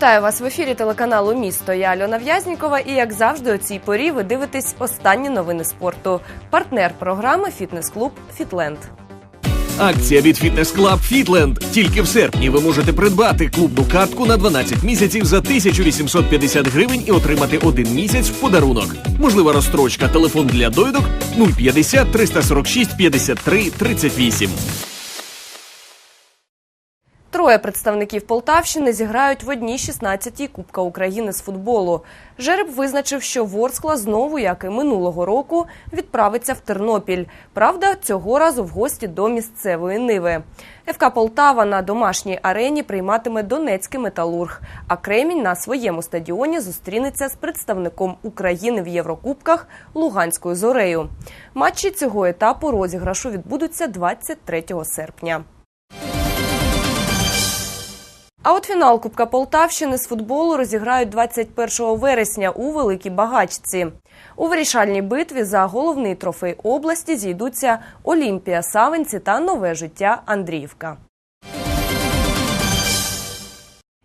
Вітаю вас в ефірі телеканалу Місто. Я Альона В'язнікова. І як завжди, у цій порі ви дивитесь останні новини спорту. Партнер програми Фітнес-клуб Фітленд. Акція від Фітнес Клаб Фітленд. Тільки в серпні ви можете придбати клубну картку на 12 місяців за 1850 гривень і отримати один місяць в подарунок. Можлива розстрочка. Телефон для довідок 050 346 53 38. Троє представників Полтавщини зіграють в одній 16-й Кубка України з футболу. Жереб визначив, що Ворскла знову, як і минулого року, відправиться в Тернопіль. Правда, цього разу в гості до місцевої Ниви. ФК Полтава на домашній арені прийматиме Донецький металург. А Кремінь на своєму стадіоні зустрінеться з представником України в Єврокубках Луганською зорею. Матчі цього етапу розіграшу відбудуться 23 серпня. А от фінал Кубка Полтавщини з футболу розіграють 21 вересня у Великій Багачці. У вирішальній битві за головний трофей області зійдуться Олімпія Савинці та нове життя Андріївка.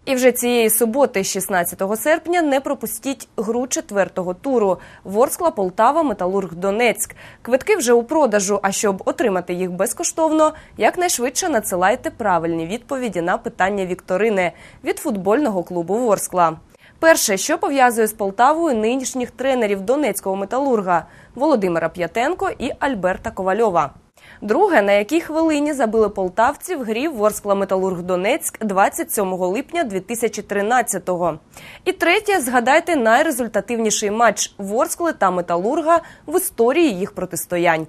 І вже цієї суботи, 16 серпня, не пропустіть гру четвертого туру. Ворскла, Полтава, Металург, Донецьк. Квитки вже у продажу. А щоб отримати їх безкоштовно, якнайшвидше надсилайте правильні відповіді на питання Вікторини від футбольного клубу Ворскла. Перше, що пов'язує з Полтавою нинішніх тренерів Донецького металурга Володимира П'ятенко і Альберта Ковальова. Друге, на якій хвилині забили полтавці в грі Ворскла Металург Донецьк 27 липня 2013-го. І третє, згадайте найрезультативніший матч Ворскли та Металурга в історії їх протистоянь.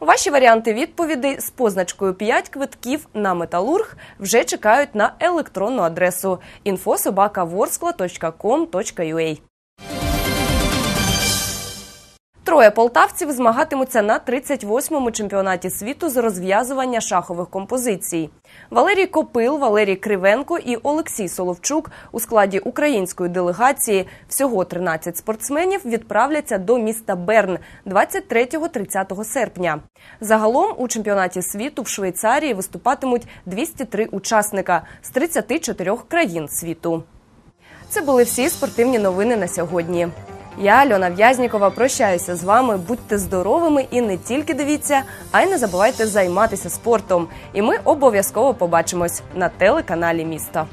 Ваші варіанти відповідей з позначкою 5 квитків на металург вже чекають на електронну адресу infosobaka.vorskla.com.ua. Троє полтавців змагатимуться на 38-му чемпіонаті світу з розв'язування шахових композицій. Валерій Копил, Валерій Кривенко і Олексій Соловчук у складі української делегації всього 13 спортсменів відправляться до міста Берн 23-30 серпня. Загалом у чемпіонаті світу в Швейцарії виступатимуть 203 учасника з 34 країн світу. Це були всі спортивні новини на сьогодні. Я, Альона В'язнікова, прощаюся з вами. Будьте здоровими і не тільки дивіться, а й не забувайте займатися спортом. І ми обов'язково побачимось на телеканалі Місто.